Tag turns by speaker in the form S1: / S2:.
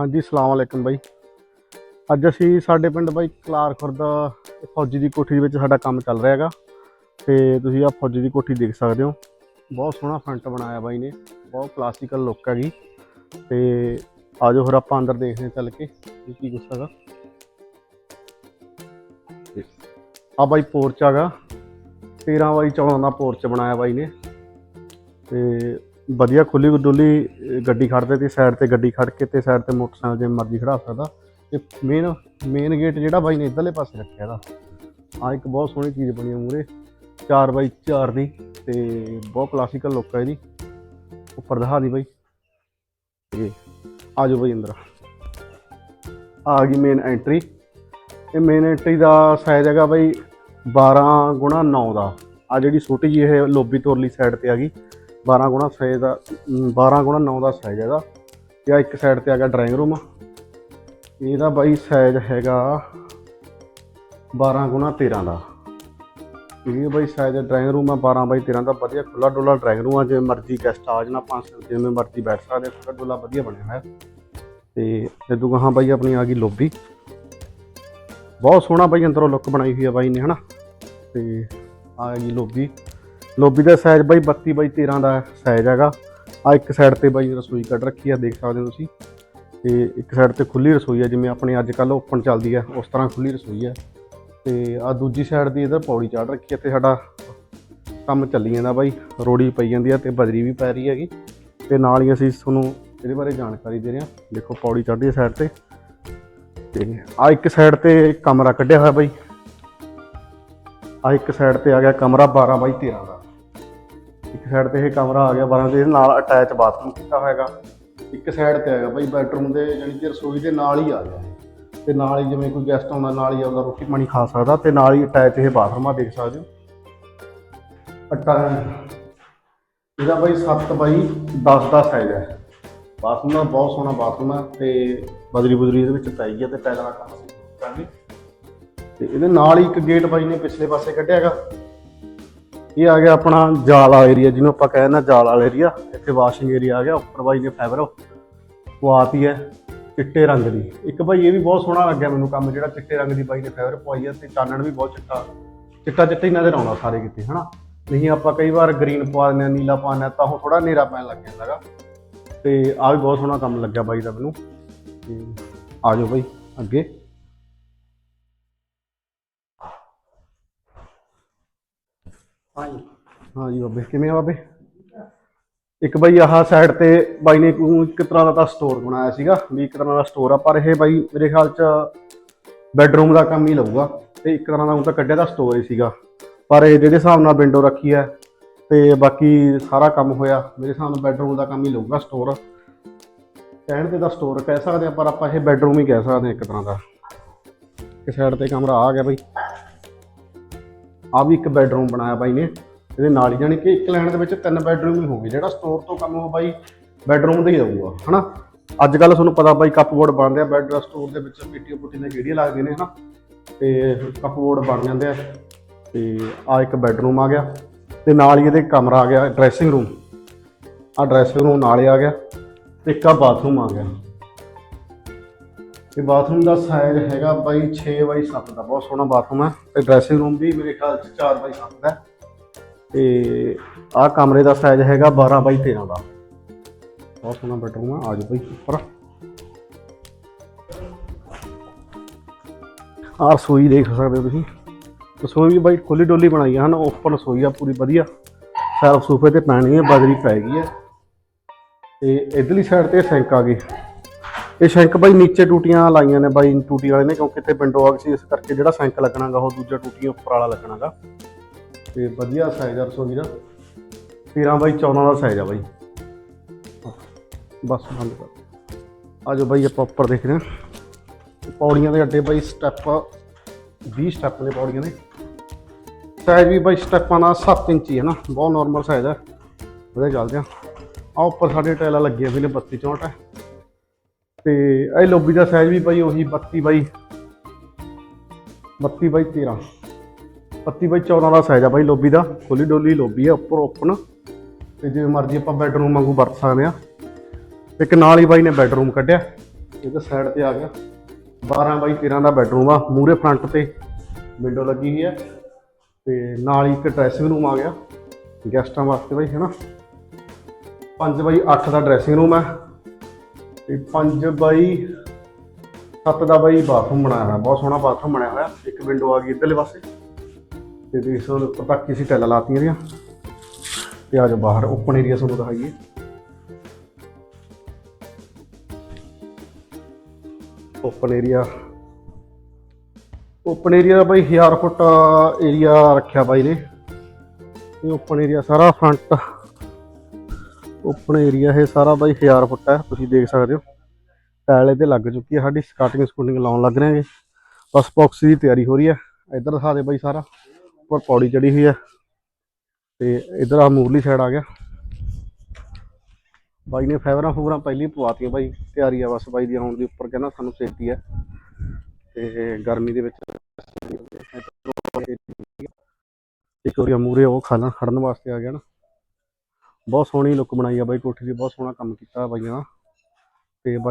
S1: ਹਾਂਜੀ ਸਲਾਮ ਅਲੈਕਮ ਬਾਈ। ਅੱਜ ਅਸੀਂ ਸਾਡੇ ਪਿੰਡ ਬਾਈ ਕਲਾਰ ਖੁਰਦ ਫੌਜੀ ਦੀ ਕੋਠੀ ਦੇ ਵਿੱਚ ਸਾਡਾ ਕੰਮ ਚੱਲ ਰਿਹਾ ਹੈਗਾ। ਤੇ ਤੁਸੀਂ ਆ ਫੌਜੀ ਦੀ ਕੋਠੀ ਦੇਖ ਸਕਦੇ ਹੋ। ਬਹੁਤ ਸੋਹਣਾ ਫਰੰਟ ਬਣਾਇਆ ਬਾਈ ਨੇ। ਬਹੁਤ ਕਲਾਸੀਕਲ ਲੁੱਕ ਹੈਗੀ। ਤੇ ਆਜੋ ਫਿਰ ਆਪਾਂ ਅੰਦਰ ਦੇਖਦੇ ਹਾਂ ਚੱਲ ਕੇ ਕੀ ਕੁਛ ਹੈਗਾ। ਆ ਬਾਈ ਪੋਰਚ ਹੈਗਾ। 13 ਬਾਈ 14 ਦਾ ਪੋਰਚ ਬਣਾਇਆ ਬਾਈ ਨੇ। ਤੇ ਵਧੀਆ ਖੁੱਲੀ ਡੁੱਲੀ ਗੱਡੀ ਖੜਦੇ ਤੇ ਸਾਈਡ ਤੇ ਗੱਡੀ ਖੜ ਕੇ ਤੇ ਸਾਈਡ ਤੇ ਮੋਟਰਸਾਈਕਲ ਜਿਵੇਂ ਮਰਜ਼ੀ ਖੜਾ ਸਕਦਾ। ਤੇ ਮੇਨ ਮੇਨ ਗੇਟ ਜਿਹੜਾ ਬਾਈ ਨੇ ਇਧਰਲੇ ਪਾਸੇ ਰੱਖਿਆ ਦਾ ਆ ਇੱਕ ਬਹੁਤ ਸੋਹਣੀ ਚੀਜ਼ ਬਣੀ ਹੈ ਮੂਰੇ 4 ਬਾਈ 4 ਦੀ ਤੇ ਬਹੁਤ ਕਲਾਸੀਕਲ ਲੁੱਕ ਹੈ ਇਹਦੀ। ਉੱਪਰ ਦਿਖਾ ਦੀ ਬਾਈ। ਇਹ ਆ ਜਾਓ ਬਾਈ ਅੰਦਰ। ਆ ਗਈ ਮੇਨ ਐਂਟਰੀ ਇਹ ਮੇਨ ਐਂਟਰੀ ਦਾ ਸਾਈਜ਼ ਹੈਗਾ ਬਾਈ 12 ਗੁਣਾ 9 ਦਾ। ਆ ਜਿਹੜੀ ਛੋਟੀ ਜਿਹੀ ਇਹ ਲੋਬੀ ਤੋਰਲੀ ਸਾਈਡ ਤੇ ਆ ਗਈ। 12 ਗੁਣਾ ਸਾਈਜ਼ ਦਾ ਅਮ, 12 ਗੁਣਾ 9 ਦਾ ਸਾਈਜ਼ ਇਹਦਾ ਤੇ ਆ ਇੱਕ ਸਾਈਡ ਤੇ ਆ ਗਿਆ ਡਰਾਇੰਗ ਰੂਮ ਇਹਦਾ ਬਾਈ ਸਾਈਜ਼ ਹੈਗਾ 12 ਗੁਣਾ 13 ਦਾ। ਇਹ ਬਾਈ ਸਾਈਜ਼ ਡਰਾਇੰਗ ਰੂਮ ਆ 12 ਬਾਈ 13 ਦਾ। ਵਧੀਆ ਖੁੱਲਾ ਡੁੱਲਾ ਡਰਾਇੰਗ ਰੂਮ ਆ ਜਿਵੇਂ ਮਰਜ਼ੀ ਗੈਸਟ ਆ ਜਾਣਾ ਪੰਜ ਜਿਵੇਂ ਮਰਜ਼ੀ ਬੈਠ ਸਕਦੇ ਖੁੱਲਾ ਡੁੱਲਾ ਵਧੀਆ ਬਣਿਆ ਹੋਇਆ। ਤੇ ਜਦੋਂ ਕਹਾਂ ਬਾਈ ਆਪਣੀ ਆ ਗਈ ਲੋਬੀ ਬਹੁਤ ਸੋਹਣਾ ਬਾਈ ਅੰਦਰੋਂ ਲੁੱਕ ਬਣਾਈ ਹੋਈ ਆ ਬਾਈ ਨੇ ਹਨਾ? ਤੇ ਆ ਗਈ ਲੋਬੀ ਲੋਬੀ ਦਾ ਸਾਈਜ਼ ਬਾਈ 32 ਬਾਈ 13 ਦਾ ਸਾਈਜ਼ ਹੈਗਾ। ਆ ਇੱਕ ਸਾਈਡ ਤੇ ਬਾਈ ਰਸੋਈ ਕੱਢ ਰੱਖੀ ਆ, ਦੇਖ ਸਕਦੇ ਹੋ ਤੁਸੀਂ। ਤੇ ਇੱਕ ਸਾਈਡ ਤੇ ਖੁੱਲੀ ਰਸੋਈ ਆ, ਜਿਵੇਂ ਆਪਣੇ ਅੱਜ ਕੱਲ ਓਪਨ ਚੱਲਦੀ ਆ, ਉਸ ਤਰ੍ਹਾਂ ਖੁੱਲੀ ਰਸੋਈ ਆ। ਤੇ ਆ ਦੂਜੀ ਸਾਈਡ ਦੀ ਇਧਰ ਪੌੜੀ ਚੜ੍ਹ ਰੱਖੀ ਆ ਤੇ ਸਾਡਾ ਕੰਮ ਚੱਲੀ ਜਾਂਦਾ ਬਾਈ। ਰੋੜੀ ਪਈ ਜਾਂਦੀ ਆ ਤੇ ਬਜਰੀ ਵੀ ਪੈ ਰਹੀ ਹੈਗੀ। ਤੇ ਨਾਲ ਹੀ ਅਸੀਂ ਤੁਹਾਨੂੰ ਇਹਦੇ ਬਾਰੇ ਜਾਣਕਾਰੀ ਦੇ ਰਹੇ ਹਾਂ। ਦੇਖੋ ਪੌੜੀ ਚੜ੍ਹਦੀ ਹੈ ਸਾਈਡ ਤੇ। ਤੇ ਆ ਇੱਕ ਸਾਈਡ ਤੇ ਕਮਰਾ ਕੱਢਿਆ ਹੋਇਆ ਬਾਈ। ਆ ਇੱਕ ਸਾਈਡ ਤੇ ਆ ਗਿਆ ਕਮਰਾ 12 ਬਾਈ 13 ਦਾ। ਇੱਕ ਸਾਈਡ ਤੇ ਇਹ ਕਮਰਾ ਆ ਗਿਆ 12 ਦੇ ਨਾਲ ਅਟੈਚ ਬਾਥਰੂਮ ਕੀਤਾ ਹੋਇਆਗਾ। ਇੱਕ ਸਾਈਡ ਤੇ ਹੈਗਾ ਬਾਈ ਬੈਡਰੂਮ ਦੇ, ਜਾਣੀ ਕਿ ਰਸੋਈ ਦੇ ਨਾਲ ਹੀ ਆ ਗਿਆ। ਤੇ ਨਾਲ ਹੀ ਜਿਵੇਂ ਕੋਈ ਗੈਸਟ ਆਉਂਦਾ, ਨਾਲ ਹੀ ਆਉਂਦਾ, ਰੋਟੀ ਪਾਣੀ ਖਾ ਸਕਦਾ, ਤੇ ਨਾਲ ਹੀ ਅਟੈਚ ਇਹ ਬਾਥਰੂਮ ਆ, ਦੇਖ ਸਕਦੇ ਹੋ। ਅਟਾ ਇਹਦਾ ਬਾਈ 7 ਬਾਈ 10 ਦਾ ਸਾਈਜ਼ ਹੈ। ਬਾਥਰੂਮ ਦਾ ਬਹੁਤ ਸੋਹਣਾ ਬਾਥਰੂਮ ਹੈ ਤੇ ਬਦਰੀ ਬਦਰੀ ਇਹਦੇ ਵਿੱਚ ਪਈ ਹੈ ਤੇ ਟਾਇਲਾਂ ਦਾ ਕੰਮ ਅਸੀਂ ਕਰਾਂਗੇ ਤੇ ਇਹਦੇ ਨਾਲ ਹੀ ਇੱਕ ਗੇਟ ਬਾਈ ਨੇ ਪਿਛਲੇ ਪਾਸੇ ਕੱਢਿਆ ਹੈਗਾ ਇਹ ਆ ਗਿਆ ਆਪਣਾ ਜਾਲ ਵਾਲਾ ਏਰੀਆ ਜਿਹਨੂੰ ਆਪਾਂ ਕਹਿੰਦੇ ਨਾ ਜਾਲ ਵਾਲਾ ਏਰੀਆ ਇੱਥੇ ਵਾਸ਼ਿੰਗ ਏਰੀਆ ਆ ਗਿਆ, ਉੱਪਰ ਬਾਈ ਨੇ ਫਾਈਬਰ ਪਵਾਤੀ ਹੈ ਚਿੱਟੇ ਰੰਗ ਦੀ। ਇੱਕ ਬਾਈ ਇਹ ਵੀ ਬਹੁਤ ਸੋਹਣਾ ਲੱਗਿਆ ਮੈਨੂੰ ਕੰਮ, ਜਿਹੜਾ ਚਿੱਟੇ ਰੰਗ ਦੀ ਬਾਈ ਨੇ ਫਾਈਬਰ ਪਵਾਈ ਹੈ, ਤੇ ਚਾਨਣ ਵੀ ਬਹੁਤ ਚਿੱਟਾ ਚਿੱਟਾ ਚਿੱਟਾ ਹੀ ਨਜ਼ਰ ਆਉਂਦਾ ਸਾਰੇ ਕਿਤੇ, ਹਨਾ? ਨਹੀਂ, ਆਪਾਂ ਕਈ ਵਾਰ ਗ੍ਰੀਨ ਪਵਾ ਦਿੰਦੇ ਹਾਂ, ਨੀਲਾ ਪਾਉਂਦੇ ਹਾਂ, ਤਾਂ ਉਹ ਥੋੜਾ ਹਨੇਰਾ ਪੈਣ ਲੱਗ ਜਾਂਦਾ ਹੈਗਾ। ਤੇ ਆ ਵੀ ਬਹੁਤ ਸੋਹਣਾ ਕੰਮ ਲੱਗਿਆ ਬਾਈ ਦਾ ਮੈਨੂੰ। ਤੇ ਆ ਜਾਓ ਬਾਈ, ਅੱਗੇ। ਹਾਂਜੀ। ਹਾਂਜੀ ਬਾਬੇ, ਕਿਵੇਂ ਆ ਬਾਬੇ? ਇੱਕ ਬਾਈ ਆਹ ਸਾਈਡ ਤੇ ਬਾਈ ਨੇ ਇੱਕ ਤਰ੍ਹਾਂ ਦਾ ਤਾਂ ਸਟੋਰ ਬਣਾਇਆ ਸੀਗਾ, ਵੀ ਇੱਕ ਤਰ੍ਹਾਂ ਦਾ ਸਟੋਰ ਆ, ਪਰ ਇਹ ਬਾਈ ਮੇਰੇ ਖਿਆਲ ਚ ਬੈੱਡਰੂਮ ਦਾ ਕੰਮ ਹੀ ਲਊਗਾ ਤੇ ਇੱਕ ਤਰ੍ਹਾਂ ਦਾ ਉਹ ਤਾਂ ਕੱਢਿਆ ਦਾ ਸਟੋਰ ਹੀ ਸੀਗਾ। ਪਰ ਇਹ ਜਿਹੜੇ ਹਿਸਾਬ ਨਾਲ ਵਿੰਡੋ ਰੱਖੀ ਹੈ ਤੇ ਬਾਕੀ ਸਾਰਾ ਕੰਮ ਹੋਇਆ, ਮੇਰੇ ਹਿਸਾਬ ਨਾਲ ਬੈੱਡਰੂਮ ਦਾ ਕੰਮ ਹੀ ਲਊਗਾ ਸਟੋਰ ਕਹਿਣ ਤੇ ਤਾਂ ਸਟੋਰ ਕਹਿ ਸਕਦੇ ਆ, ਪਰ ਆਪਾਂ ਇਹ ਬੈੱਡਰੂਮ ਹੀ ਕਹਿ ਸਕਦੇ ਆ ਇੱਕ ਤਰ੍ਹਾਂ ਦਾ। ਇੱਕ ਸਾਈਡ ਤੇ ਕਮਰਾ ਆ ਗਿਆ ਬਾਈ। ਆ ਵੀ ਇੱਕ ਬੈਡਰੂਮ ਬਣਾਇਆ ਬਾਈ ਨੇ, ਇਹਦੇ ਨਾਲ ਹੀ, ਜਾਣੀ ਕਿ ਇੱਕ ਲਾਈਨ ਦੇ ਵਿੱਚ ਤਿੰਨ ਬੈਡਰੂਮ ਹੀ ਹੋਣਗੇ ਜਿਹੜਾ ਸਟੋਰ ਤੋਂ ਕੰਮ ਹੋ ਬਾਈ ਬੈਡਰੂਮ ਦਾ ਹੀ ਰਹੂਗਾ, ਹਨਾ? ਅੱਜ ਕੱਲ ਤੁਹਾਨੂੰ ਪਤਾ ਬਾਈ ਕੱਪਬੋਰਡ ਬਣਦੇ ਆ ਬੈਡ ਸਟੋਰ ਦੇ ਵਿੱਚ, ਪੀਟੀਓ ਪੁੱਟੀ ਦੀਆਂ ਗੇੜੀਆਂ ਲੱਗਦੇ ਨੇ, ਹਨਾ? ਤੇ ਕੱਪਬੋਰਡ ਬਣ ਜਾਂਦੇ ਆ, ਤੇ ਆ ਇੱਕ ਬੈਡਰੂਮ ਆ ਗਿਆ, ਤੇ ਨਾਲ ਹੀ ਇਹਦੇ ਕਮਰਾ ਆ ਗਿਆ, ਡਰੈਸਿੰਗ ਰੂਮ। ਆ ਡਰੈਸਿੰਗ ਰੂਮ ਨਾਲ ਹੀ ਆ ਗਿਆ, ਤੇ ਇੱਕ ਆ ਬਾਥਰੂਮ ਆ ਗਿਆ। ਇਹ ਬਾਥਰੂਮ ਦਾ ਸਾਈਜ਼ ਹੈਗਾ ਬਾਈ 6 ਬਾਈ 7 ਦਾ, ਬਹੁਤ ਸੋਹਣਾ ਬਾਥਰੂਮ ਹੈ। ਤੇ ਡਰੈਸਿੰਗ ਰੂਮ ਵੀ ਮੇਰੇ ਖਿਆਲ ਚ 4 ਬਾਈ 7 ਦਾ ਹੈ। ਤੇ ਆਹ ਕਮਰੇ ਦਾ ਸਾਈਜ਼ ਹੈਗਾ 12 ਬਾਈ 13 ਦਾ। ਬਹੁਤ ਸੋਹਣਾ ਬੈਡਰੂਮ ਆ ਆ ਜਾਓ ਬਾਈ ਉੱਪਰ। ਆਹ ਰਸੋਈ ਦੇਖ ਸਕਦੇ ਹੋ ਤੁਸੀਂ। ਰਸੋਈ ਵੀ ਬਾਈ ਖੁੱਲੀ ਡੋਲੀ ਬਣਾਈ ਹਨ ਓਪਨ ਰਸੋਈ ਆ ਪੂਰੀ ਵਧੀਆ। ਸੈਲਫ ਸੂਫੇ ਤੇ ਪੈਣੀ ਹੈ ਬਜਰੀ ਪੈ ਗਈ ਹੈ। ਤੇ ਇਧਰਲੀ ਸਾਈਡ ਤੇ ਸਿੰਕ ਆ ਗਈ। ਇਹ ਸ਼ੈਂਕ ਬਾਈ ਨੀਚੇ ਟੂਟੀਆਂ ਲਾਈਆਂ ਨੇ ਬਾਈ ਟੂਟੀ ਵਾਲੇ ਨੇ, ਕਿਉਂਕਿ ਇੱਥੇ ਵਿੰਡੋ ਆਗ ਸੀ, ਇਸ ਕਰਕੇ ਜਿਹੜਾ ਸ਼ੈਂਕ ਲੱਗਣਾਗਾ, ਉਹ ਦੂਜਾ ਟੂਟੀਆਂ ਉੱਪਰ ਵਾਲਾ ਲੱਗਣਾਗਾ। ਤੇ ਵਧੀਆ ਸਾਈਜ਼ ਆ ਰਸੋਈ ਦਾ। 13 ਬਾਈ 14 ਦਾ ਸਾਈਜ਼ ਆ ਬਾਈ। ਬਸ ਬੰਦ ਕਰ। ਆ ਬਾਈ, ਆਪਾਂ ਉੱਪਰ ਦੇਖ ਰਹੇ ਹਾਂ। ਪੌੜੀਆਂ ਦੇ ਅੱਡੇ ਬਾਈ ਸਟੈਪ 20 ਸਟੈਪ ਨੇ ਪੌੜੀਆਂ ਦੇ। ਸਾਈਜ਼ ਵੀ ਬਾਈ ਸਟੈਪਾਂ ਦਾ 7 ਇੰਚੀ ਹੈ ਨਾ, ਬਹੁਤ ਨਾਰਮਲ ਸਾਈਜ਼ ਹੈ ਵਧੀਆ ਚੱਲਦੇ ਆ ਆ ਉੱਪਰ ਸਾਡੇ ਟਾਇਲਾਂ ਲੱਗੀਆਂ ਵੀ ਨੇ 32 64 ਹੈ। ਤੇ ਇਹ ਲੋਬੀ ਦਾ ਸਾਈਜ਼ ਵੀ ਭਾਈ ਉਹੀ 32 ਬਾਈ 32 ਬਾਈ 13 32 ਬਾਈ 14 ਦਾ ਸਾਈਜ਼ ਆ ਬਾਈ ਲੋਬੀ ਦਾ। ਖੁੱਲੀ ਡੋਲੀ ਲੋਬੀ ਆ, ਉੱਪਰ ਓਪਨ ਤੇ ਜਿਵੇਂ ਮਰਜ਼ੀ ਆਪਾਂ ਬੈਡਰੂਮ ਵਾਂਗੂ ਵਰਤ ਸਕਦੇ ਆ। ਇੱਕ ਨਾਲ ਹੀ ਬਾਈ ਨੇ ਬੈਡਰੂਮ ਕੱਢਿਆ। ਇਹਦਾ ਸਾਈਡ ਤੇ ਆ ਗਿਆ। 12 ਬਾਈ 13 ਦਾ ਬੈਡਰੂਮ ਆ। ਮੂਰੇ ਫਰੰਟ ਤੇ ਵਿੰਡੋ ਲੱਗੀ ਹੋਈ ਹੈ ਤੇ ਨਾਲ ਹੀ ਇੱਕ ਡਰੈਸਿੰਗ ਰੂਮ ਆ ਗਿਆ। ਗੈਸਟਾਂ ਵਾਸਤੇ ਬਾਈ, ਹੈਨਾ? 5 ਬਾਈ 8 ਦਾ ਡਰੈਸਿੰਗ ਰੂਮ ਹੈ ਤੇ 5 ਬਾਈ 7 ਦਾ ਬਾਈ ਬਾਥਰੂਮ ਬਣਾਇਆ ਹੋਇਆ, ਬਹੁਤ ਸੋਹਣਾ ਬਾਥਰੂਮ ਬਣਾਇਆ ਹੋਇਆ। ਇੱਕ ਵਿੰਡੋ ਆ ਗਈ ਇੱਧਰਲੇ ਪਾਸੇ। ਤੇ ਦੇਖ ਸਕਦੇ ਉੱਪਰ ਤੱਕ ਕਿਸੇ ਟੈਲਾਂ ਲਾਤੀਆਂ ਦੀਆਂ ਤੇ ਆ ਜਾਓ ਬਾਹਰ ਓਪਨ ਏਰੀਆ ਤੁਹਾਨੂੰ ਦਿਖਾਈਏ। ਓਪਨ ਏਰੀਆ ਓਪਨ ਏਰੀਆ ਦਾ ਬਾਈ 1000 ਫੁੱਟ ਏਰੀਆ ਰੱਖਿਆ ਬਾਈ ਨੇ। ਇਹ ਓਪਨ ਏਰੀਆ ਸਾਰਾ ਫਰੰਟ ਓਪਨ ਏਰੀਆ ਇਹ ਸਾਰਾ ਬਾਈ 1000 ਫੁੱਟ ਹੈ, ਤੁਸੀਂ ਦੇਖ ਸਕਦੇ ਹੋ। ਟਾਇਲ ਇਹਦੇ ਲੱਗ ਚੁੱਕੀ ਹੈ, ਸਾਡੀ ਸਕਾਟਿੰਗ ਸਕੂਟਿੰਗ ਲਾਉਣ ਲੱਗ ਰਹੇ ਹਾਂ ਬਸ ਬਾਕਸ ਦੀ ਤਿਆਰੀ ਹੋ ਰਹੀ ਹੈ। ਇੱਧਰ ਦਿਖਾ ਦੇ ਬਾਈ ਸਾਰਾ, ਉੱਪਰ ਪੌੜੀ ਚੜੀ ਹੋਈ ਹੈ। ਤੇ ਇੱਧਰ ਆ ਮੂਰਲੀ ਸਾਈਡ ਆ ਗਿਆ। ਬਾਈ ਨੇ ਫਾਈਬਰਾਂ ਫੂਬਰਾਂ ਪਹਿਲੀ ਪਵਾਤੀਆਂ ਬਾਈ, ਤਿਆਰੀ ਆ ਬਸ ਬਾਈ ਦੀ ਆਉਣ ਦੀ, ਉੱਪਰ ਕਹਿੰਦਾ ਸਾਨੂੰ ਸੇਫਟੀ ਹੈ। ਤੇ ਗਰਮੀ ਦੇ ਵਿੱਚ ਇੱਕ ਵਾਰੀ ਮੂਰੇ ਉਹ ਖਾਣਾ ਖੜਨ ਵਾਸਤੇ ਆ ਗਿਆ ਨਾ। ਬਹੁਤ ਸੋਹਣੀ ਲੁੱਕ ਬਣਾਈ ਆ ਬਾਈ ਕੋਠੀ ਦੀ, ਬਹੁਤ ਸੋਹਣਾ ਕੰਮ ਕੀਤਾ ਬਾਈਆਂ ਤੇ ਬਾਈ